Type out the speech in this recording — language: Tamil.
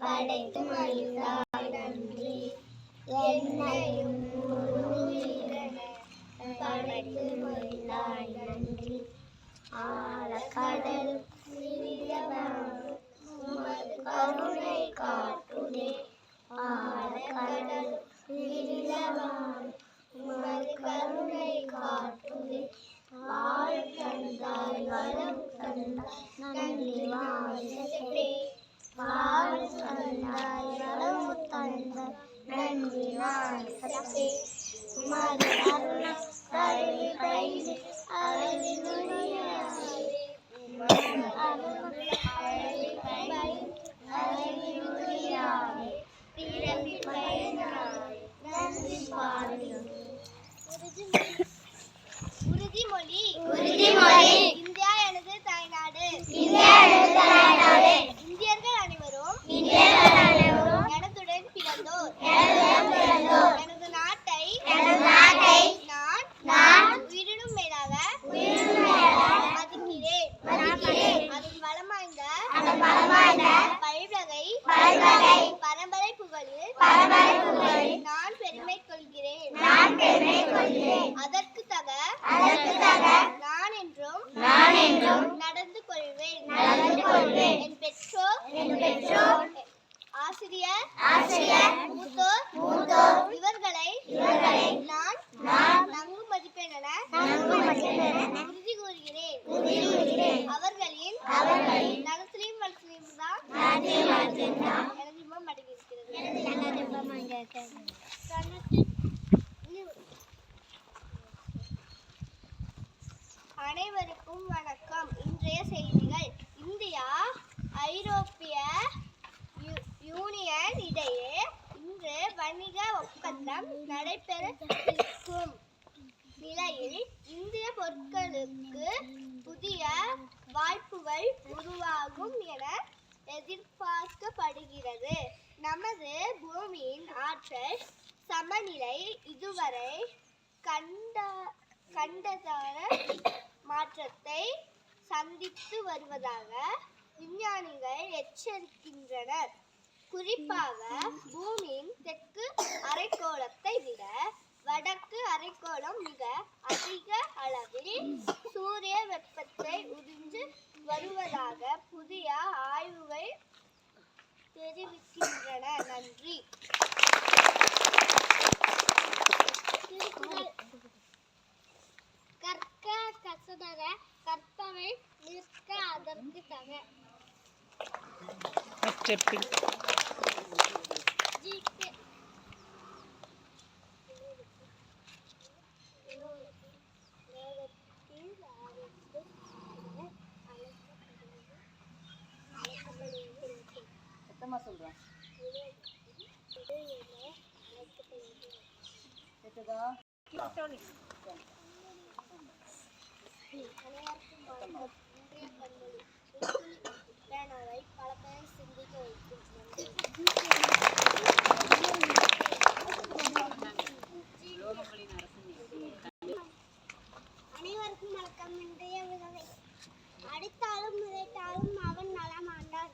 படைக்கும் அழுதா நன்றி என்னையும் படைக்கும் அழுதா நன்றி ஆழக்கடல் கருணை காட்டுதே ஆழக்கடல் கருணை காட்டுதே வாழ் தந்தாய் வளம் தந்தாய் நன்றி மாசத்தே உமது அருள் நடந்து கொள்வேன் நடந்து கொள்வேன். என் பெற்றோர். என் பெற்றோர். ஆசிரியர். ஆசிரியர். மூத்தோர். மூத்தோர். இவர்களை இவர்களை நான் நான் நன்கு மதிப்பேன் என நன்கு மதிப்பேன் என உறுதி கூறுகிறேன் உறுதி கூறுகிறேன். அவர்களின் அவர்களின் நலத்திலையும் வளத்திலையும் தான் நன்றி வாழ்த்துகிறார். எனது இன்பம் அடங்கியிருக்கிறது அனைவருக்கும் ஒப்பந்தம் நடைபெற இருக்கும். நிலையில் இந்திய பொருட்களுக்கு புதிய வாய்ப்புகள் உருவாகும் என எதிர்பார்க்கப்படுகிறது. நமது பூமியின் ஆற்றல் சமநிலை இதுவரை கண்ட கண்டதான மாற்றத்தை சந்தித்து வருவதாக விஞ்ஞானிகள் எச்சரிக்கின்றனர். குறிப்பாக பூமியின் தெற்கு அரைக்கோளத்தை விட வடக்கு அரைக்கோளம் மிக அதிக அளவில் சூரிய வெப்பத்தை உறிஞ்சு வருவதாக புதிய ஆய்வுகள் தெரிவிக்கின்றன. நன்றி. கற்க கசதர கற்பவை நிற்க அதற்கு தக சத்தமாக சொல்கிறேன் அனைவருக்கும் வணக்கம். இன்றைய அடித்தாலும் உதைத்தாலும் அவன் நலமாண்டான்